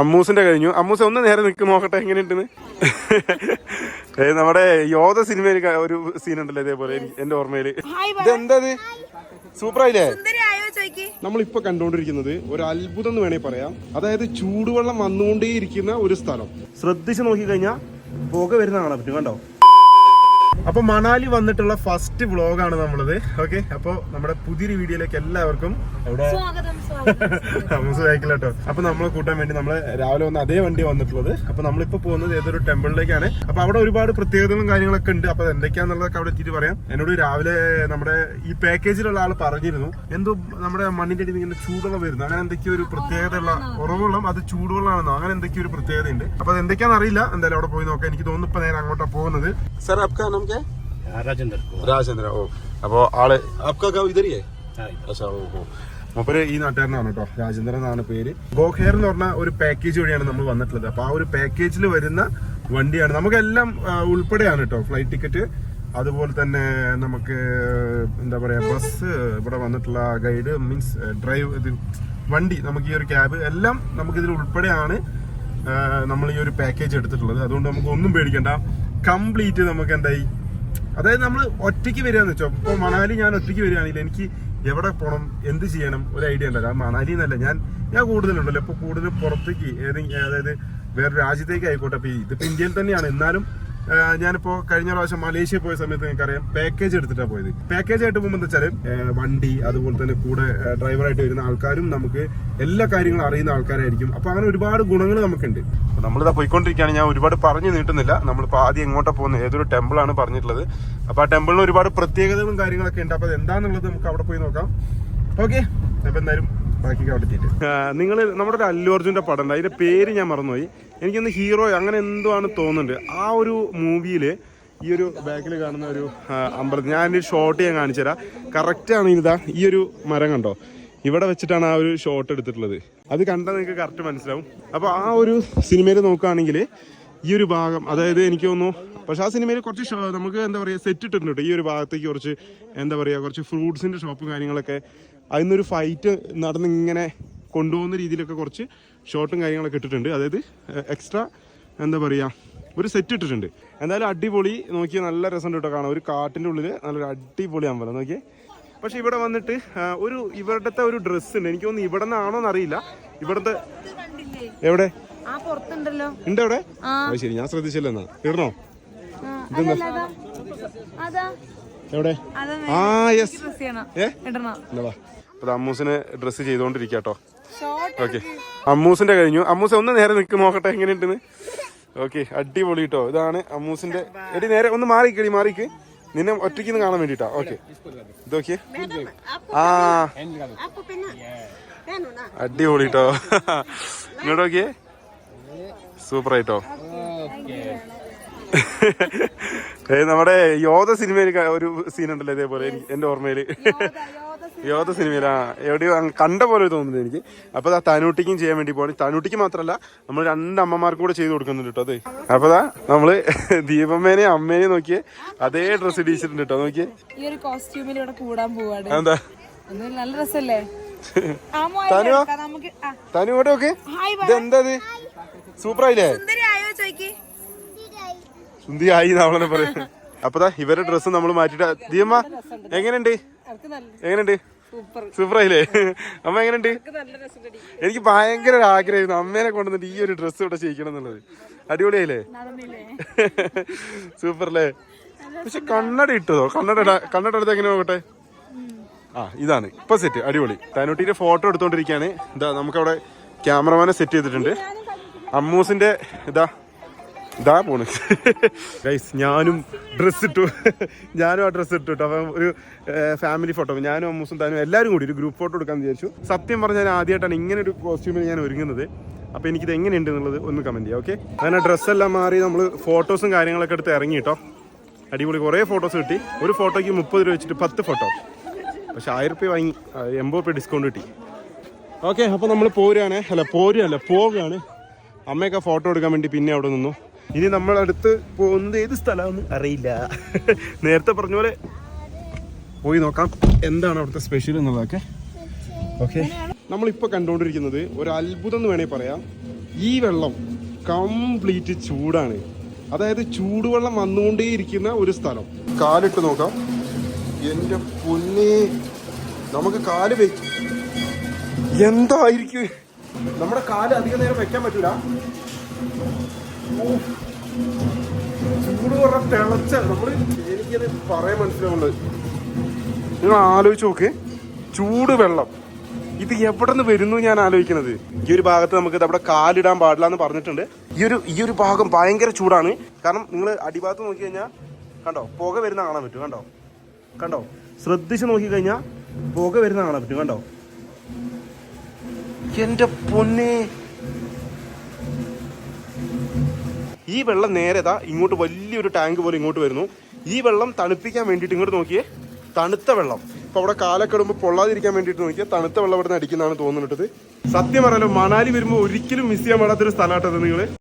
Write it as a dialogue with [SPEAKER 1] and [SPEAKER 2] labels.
[SPEAKER 1] അമ്മൂസിന്റെ കഴിഞ്ഞു. അമ്മൂസ് ഒന്ന് നേരെ നിൽക്ക് നോക്കട്ടെ എങ്ങനെയുണ്ടെന്ന്. നമ്മുടെ യോധ സിനിമയിൽ ഒരു സീൻ ഉണ്ടല്ലോ ഇതേപോലെ എന്റെ ഓർമ്മയിൽ. ഇതെന്താ സൂപ്പർ
[SPEAKER 2] ചോയ്ക്ക്?
[SPEAKER 1] നമ്മളിപ്പോ കണ്ടുകൊണ്ടിരിക്കുന്നത് ഒരു അത്ഭുതം എന്ന് വേണേ പറയാം. അതായത് ചൂടുവെള്ളം വന്നുകൊണ്ടേയിരിക്കുന്ന ഒരു സ്ഥലം. ശ്രദ്ധിച്ച് നോക്കിക്കഴിഞ്ഞാൽ പുക വരുന്ന കാണാൻ പറ്റും കണ്ടോ? അപ്പൊ മണാലി വന്നിട്ടുള്ള ഫസ്റ്റ് വ്ളോഗാണ് നമ്മളത്. ഓക്കെ അപ്പൊ നമ്മുടെ പുതിയൊരു വീഡിയോയിലേക്ക് എല്ലാവർക്കും അവിടെ
[SPEAKER 2] സ്വാഗതം സ്വാഗതം.
[SPEAKER 1] അമ്മൂസ് ബാക്കിലോട്ടോ അപ്പൊ നമ്മളെ കൂട്ടാൻ വേണ്ടി നമ്മൾ രാവിലെ വന്ന അതേ വണ്ടി വന്നിട്ടുള്ളത്. അപ്പൊ നമ്മളിപ്പോ പോകുന്നത് ഏതൊരു ടെമ്പിളിലേക്കാണ്. അപ്പൊ അവിടെ ഒരുപാട് പ്രത്യേകതകളും കാര്യങ്ങളൊക്കെ ഉണ്ട്. അപ്പൊ അത് എന്തൊക്കെയാന്നുള്ളതൊക്കെ അവിടെ എത്തിയിട്ട് പറയാം. എന്നോട് രാവിലെ നമ്മുടെ ഈ പാക്കേജിലുള്ള ആൾ പറഞ്ഞിരുന്നു. എന്തോ നമ്മുടെ മണ്ണിന്റെ അടിയിൽ ഇങ്ങനെ ചൂടുള്ള വരുന്നു. അങ്ങനെ എന്തൊക്കെയോ ഒരു പ്രത്യേകതയുള്ള ഉറവുള്ളം അത് ചൂടുവെള്ളമാണെന്നോ അങ്ങനെ എന്തൊക്കെയോ ഒരു പ്രത്യേകതയുണ്ട്. അപ്പൊ അത് എന്തൊക്കെയാണെന്ന് അറിയില്ല എന്തായാലും അവിടെ പോയി നോക്കാം. എനിക്ക് തോന്നുന്നു ഇപ്പൊ നേരെ അങ്ങോട്ടാണ് പോകുന്നത്. സർ അപ്കാ നമുക്ക്
[SPEAKER 3] राजेंद्र को
[SPEAKER 1] രാജചന്ദ്ര ഓ അപ്പോ ആള് അപ്കാ ഗാവ് ഇതറിയേ
[SPEAKER 3] हाँ,
[SPEAKER 1] അച്ഛാ, ഓ, ഓ. മൂപ്പര് ഈ നാട്ടുകാരനാണ് കേട്ടോ രാജേന്ദ്രൻ എന്നാണ് പേര് ഗോഖെയർ എന്ന് പറഞ്ഞ ഒരു പാക്കേജ് വഴിയാണ് നമ്മൾ വന്നിട്ടുള്ളത് അപ്പൊ ആ ഒരു പാക്കേജിൽ വരുന്ന വണ്ടിയാണ് നമുക്കെല്ലാം ആ, ഉൾപ്പെടെയാണ് കേട്ടോ ഫ്ലൈറ്റ് ടിക്കറ്റ് അതുപോലെ തന്നെ നമുക്ക് എന്താ പറയാ ബസ് ഇവിടെ വന്നിട്ടുള്ള ഗൈഡ് മീൻസ് ഡ്രൈവ് ഇത് വണ്ടി നമുക്ക് ഈ ഒരു ക്യാബ് എല്ലാം നമുക്ക് ഇതിൽ ഉൾപ്പെടെയാണ് നമ്മൾ ഈ ഒരു പാക്കേജ് എടുത്തിട്ടുള്ളത് അതുകൊണ്ട് നമുക്ക് ഒന്നും പേടിക്കണ്ട കംപ്ലീറ്റ് നമുക്ക് എന്തായി അതായത് നമ്മൾ ഒറ്റയ്ക്ക് വരികയെന്ന് വെച്ചോ. ഇപ്പൊ മണാലി ഞാൻ ഒറ്റയ്ക്ക് വരികയാണെങ്കിൽ എനിക്ക് എവിടെ പോകണം എന്ത് ചെയ്യണം ഒരു ഐഡിയ ഉണ്ടല്ലോ. മണാലി എന്നല്ല ഞാൻ ഞാൻ കൂടുതലുണ്ടല്ലോ. ഇപ്പൊ കൂടുതൽ പുറത്തേക്ക് ഏതെങ്കിലും അതായത് വേറെ രാജ്യത്തേക്ക് ആയിക്കോട്ടെ. ഇപ്പൊ ഇതിപ്പോ ഇന്ത്യയിൽ തന്നെയാണ്. എന്നാലും ഞാനിപ്പോ കഴിഞ്ഞ പ്രാവശ്യം മലേഷ്യ പോയ സമയത്ത് നിങ്ങൾക്കറിയാം പാക്കേജ് എടുത്തിട്ടാണ് പോയത്. പാക്കേജ് ആയിട്ട് പോകുമ്പോൾ എന്താ വെച്ചാൽ വണ്ടി അതുപോലെ തന്നെ കൂടെ ഡ്രൈവറായിട്ട് വരുന്ന ആൾക്കാരും നമുക്ക് എല്ലാ കാര്യങ്ങളും അറിയുന്ന ആൾക്കാരായിരിക്കും. അപ്പൊ അങ്ങനെ ഒരുപാട് ഗുണങ്ങൾ നമുക്കുണ്ട്. നമ്മളിതാ പോയിക്കൊണ്ടിരിക്കുകയാണ്. ഞാൻ ഒരുപാട് പറഞ്ഞു നീട്ടുന്നില്ല. നമ്മളിപ്പോൾ ആദ്യം എങ്ങോട്ടാ പോകുന്നത്? ഏതൊരു ടെമ്പിൾ ആണ് പറഞ്ഞിട്ടുള്ളത്. അപ്പൊ ആ ടെമ്പിളിന് ഒരുപാട് പ്രത്യേകതകളും കാര്യങ്ങളൊക്കെ ഉണ്ട്. അപ്പൊ അത് എന്താണെന്നുള്ളത് നമുക്ക് അവിടെ പോയി നോക്കാം. ഓക്കെ അപ്പൊ എന്തായാലും നിങ്ങൾ നമ്മുടെ ഒരു അല്ലു അർജുന്റെ പടം അതിന്റെ പേര് ഞാൻ മറന്നുപോയി. എനിക്കൊന്ന് ഹീറോ അങ്ങനെ എന്തോ ആണ് തോന്നുന്നുണ്ട്. ആ ഒരു മൂവിയിൽ ഈ ഒരു ബാക്കിൽ കാണുന്ന ഒരു അമ്പലം ഞാൻ ഒരു ഷോട്ട് ഞാൻ കാണിച്ചു തരാം. കറക്റ്റ് ഇതാ ഈ ഒരു മരം കണ്ടോ? ഇവിടെ വെച്ചിട്ടാണ് ആ ഒരു ഷോട്ട് എടുത്തിട്ടുള്ളത്. അത് കണ്ടാൽ നിങ്ങൾക്ക് കറക്റ്റ് മനസ്സിലാവും. അപ്പോൾ ആ ഒരു സിനിമയിൽ നോക്കുകയാണെങ്കിൽ ഈ ഒരു ഭാഗം അതായത് എനിക്ക് തോന്നുന്നു പക്ഷെ ആ സിനിമയിൽ കുറച്ച് നമുക്ക് എന്താ പറയുക സെറ്റ് ഇട്ടിട്ടുണ്ട്. ഈ ഒരു ഭാഗത്തേക്ക് കുറച്ച് എന്താ പറയുക കുറച്ച് ഫ്രൂട്ട്സിന്റെ ഷോപ്പും കാര്യങ്ങളൊക്കെ. അതിന്നൊരു ഫൈറ്റ് നടന്ന് ഇങ്ങനെ കൊണ്ടുപോകുന്ന രീതിയിലൊക്കെ കുറച്ച് ഷോട്ടും കാര്യങ്ങളൊക്കെ ഇട്ടിട്ടുണ്ട്. അതായത് എക്സ്ട്രാ എന്താ പറയുക ഒരു സെറ്റ് ഇട്ടിട്ടുണ്ട്. എന്തായാലും അടിപൊളി. നോക്കിയാൽ നല്ല രസമുണ്ട് കേട്ടോ കാണാം ഒരു കാട്ടിന്റെ ഉള്ളിൽ നല്ലൊരു അടിപൊളി അമ്പലം. നോക്കിയേ. പക്ഷെ ഇവിടെ വന്നിട്ട് ഒരു ഇവിടുത്തെ ഒരു ഡ്രസ്സ് ഉണ്ട്. എനിക്ക് തോന്നുന്നു ഇവിടെ നിന്നാണോ എന്നറിയില്ല. ഇവിടുത്തെ എവിടെ? ഉണ്ട് അവിടെ. ശരി ഞാൻ ശ്രദ്ധിച്ചില്ല എന്നാ. ഇടണോ
[SPEAKER 2] ആ, അതല്ല, അതാ. അതാ
[SPEAKER 1] എവിടെ? ആ യെസ് അപ്പൊ അമ്മൂസിന് ഡ്രസ്സ് ചെയ്തോണ്ടിരിക്കാട്ടോ ഓക്കെ അമ്മൂസിന്റെ കഴിഞ്ഞു. അമ്മൂസ ഒന്ന് നേരെ നിൽക്ക് നോക്കട്ടെ എങ്ങനെയുണ്ടെന്ന്. ഓക്കെ അടിപൊളി കേട്ടോ ഇതാണ് അമ്മൂസിന്റെ എടി നേരെ ഒന്ന് മാറിക്കടി മാറിക്ക്. നിന്നെ ഒറ്റയ്ക്ക് നിന്ന് കാണാൻ വേണ്ടിട്ടാ. ഓക്കെ ഇതൊക്കെ ആ. അടിപൊളി കേട്ടോ ഇങ്ങോട്ട് നോക്കിയേ. സൂപ്പർ ആയിട്ടോ നമ്മുടെ യോധ സിനിമയിൽ ഒരു സീൻ ഉണ്ടല്ലോ ഇതേപോലെ എന്റെ ഓർമ്മയിൽ. യോധ സിനിമയിലാ എവിടെയോ കണ്ട പോലെ തോന്നുന്നത് എനിക്ക്. അപ്പൊ ആ തനൂട്ടിക്കും ചെയ്യാൻ വേണ്ടി പോകണം തനൂട്ടിക്ക് മാത്രല്ല നമ്മൾ രണ്ട് അമ്മമാർക്കും കൂടെ ചെയ്ത് കൊടുക്കുന്നുണ്ട് കേട്ടോ അതെ. അപ്പൊ ദാ നമ്മൾ ദീപമ്മേനെയും അമ്മേനെയും നോക്കിയേ അതേ ഡ്രസ്സ് ഇടിച്ചിട്ടുണ്ട് കേട്ടോ നോക്കിയേ.
[SPEAKER 2] ഈ ഒരു കോസ്റ്റ്യൂമിൽ ഇവിടെ കൂടാൻ പോവാണ്.
[SPEAKER 1] എന്താ?
[SPEAKER 2] നല്ല രസല്ലേ?
[SPEAKER 1] തനു.
[SPEAKER 2] തനു.
[SPEAKER 1] ഇതെന്താ ഇത്? സൂപ്പർ ആയില്ലേ സുന്ദി ആയി നമ്മളെ പറയും അപ്പൊ ദാ ഇവരുടെ ഡ്രസ്സ് നമ്മൾ മാറ്റിട്ട് ദിയമ്മ എങ്ങനെയുണ്ട്? എങ്ങനെയുണ്ട്? സൂപ്പർ ആയില്ലേ അമ്മ എങ്ങനെയുണ്ട്? എനിക്ക് ഭയങ്കര ഒരു ആഗ്രഹമായിരുന്നു. അമ്മേനെ കൊണ്ടുവന്നിട്ട് ഈ ഒരു ഡ്രസ്സ് ഇവിടെ ചെയ്യിക്കണം എന്നുള്ളത്. അടിപൊളിയായില്ലേ? സൂപ്പർ അല്ലേ പക്ഷെ കണ്ണട ഇട്ടതോ? കണ്ണട കണ്ണട എടുത്ത് എങ്ങനെ നോക്കട്ടെ? ആ ഇതാണ്. ഇപ്പൊ സെറ്റ് അടിപൊളി. താനൂട്ടിന്റെ ഫോട്ടോ എടുത്തോണ്ടിരിക്കുകയാണ് നമുക്ക് അവിടെ ക്യാമറമാനെ സെറ്റ് ചെയ്തിട്ടുണ്ട്. അമ്മൂസിന്റെ ഇതാ ഇതാ പോണ്. ഗൈസ് ഞാനും ഡ്രസ്സ് ഇട്ടു. ഞാനും ആ ഡ്രസ്സ് ഇട്ടു കേട്ടോ അപ്പം ഒരു ഫാമിലി ഫോട്ടോ ഞാനും അമ്മൂസും താനും എല്ലാവരും കൂടി ഒരു ഗ്രൂപ്പ് ഫോട്ടോ എടുക്കാൻ വിചാരിച്ചു. സത്യം പറഞ്ഞാൽ ആദ്യമായിട്ടാണ് ഇങ്ങനെ ഒരു കോസ്റ്റ്യൂമിൽ ഞാൻ ഒരുങ്ങുന്നത്. അപ്പോൾ എനിക്കിത് എങ്ങനെയുണ്ട് എന്നുള്ളത് ഒന്ന് കമന്റ് ചെയ്യാം ഓക്കെ അങ്ങനെ ഡ്രസ്സെല്ലാം മാറി നമ്മൾ ഫോട്ടോസും കാര്യങ്ങളൊക്കെ എടുത്ത് ഇറങ്ങി കേട്ടോ അടിപൊളി കുറേ ഫോട്ടോസ് കിട്ടി. ഒരു ഫോട്ടോയ്ക്ക് മുപ്പത് രൂപ വെച്ചിട്ട് പത്ത് ഫോട്ടോ പക്ഷെ ആയിരം റുപ്യ വാങ്ങി എൺപത് റുപ്യ ഡിസ്കൗണ്ട് കിട്ടി. ഓക്കെ അപ്പോൾ നമ്മൾ പോരുകയാണ് അല്ല പോരുകയല്ല പോവുകയാണ്. അമ്മയൊക്കെ ഫോട്ടോ എടുക്കാൻ വേണ്ടി പിന്നെ അവിടെ നിന്നു. ഇനി നമ്മൾ നമ്മളടുത്ത് പോകുന്നത് ഏത് സ്ഥലമാണെന്ന് അറിയില്ല. നേരത്തെ പറഞ്ഞ പോലെ പോയി നോക്കാം. എന്താണ് അവിടുത്തെ സ്പെഷ്യൽ എന്നുള്ളതൊക്കെ? ഓക്കെ നമ്മളിപ്പോൾ കണ്ടുകൊണ്ടിരിക്കുന്നത് ഒരു അത്ഭുതം എന്ന് വേണമെങ്കിൽ പറയാം. ഈ വെള്ളം കംപ്ലീറ്റ് ചൂടാണ്. അതായത് ചൂടുവെള്ളം വന്നുകൊണ്ടേയിരിക്കുന്ന ഒരു സ്ഥലം. കാലിട്ട് നോക്കാം. എന്റെ പൊന്നേ. നമുക്ക് കാൽ വെച്ച് എന്തായിരിക്കും? നമ്മുടെ കാൽ അധികം നേരം വെക്കാൻ പറ്റൂല. ചൂട് പറഞ്ഞ തിളച്ച. നമ്മൾ എനിക്കത് പറയാൻ മനസ്സിലാവുന്നത്. നിങ്ങൾ ആലോചിച്ച് നോക്ക്. ചൂട് വെള്ളം. ഇത് എവിടെ നിന്ന് വരുന്നു ഞാൻ ആലോചിക്കുന്നത്? ഈ ഒരു ഭാഗത്ത് നമുക്ക് അവിടെ കാലിടാൻ പാടില്ല എന്ന് പറഞ്ഞിട്ടുണ്ട്. ഈ ഒരു ഈ ഒരു ഭാഗം ഭയങ്കര ചൂടാണ്. കാരണം നിങ്ങൾ അടിഭാഗത്ത് നോക്കി കഴിഞ്ഞാൽ കണ്ടോ പുക വരുന്ന കാണാൻ പറ്റും കണ്ടോ? കണ്ടോ? ശ്രദ്ധിച്ച് നോക്കി കഴിഞ്ഞാൽ പുക വരുന്ന കാണാൻ പറ്റും കണ്ടോ? എന്റെ പൊന്നെ. ഈ വെള്ളം നേരെതാ ഇങ്ങോട്ട് വലിയൊരു ടാങ്ക് പോലെ ഇങ്ങോട്ട് വരുന്നു. ഈ വെള്ളം തണുപ്പിക്കാൻ വേണ്ടിയിട്ട് ഇങ്ങോട്ട് നോക്കിയേ. തണുത്ത വെള്ളം. ഇപ്പൊ അവിടെ കാലൊക്കെ ഇടുമ്പോൾ പൊള്ളാതിരിക്കാൻ വേണ്ടിയിട്ട് നോക്കിയാൽ തണുത്ത വെള്ളം ഇവിടെ നിന്ന് അടിക്കുന്നതാണ് തോന്നുന്നത് സത്യം പറയാലോ മണാലി വരുമ്പോൾ ഒരിക്കലും മിസ് ചെയ്യാൻ പാടാത്തൊരു സ്ഥലമാട്ടത് നിങ്ങൾ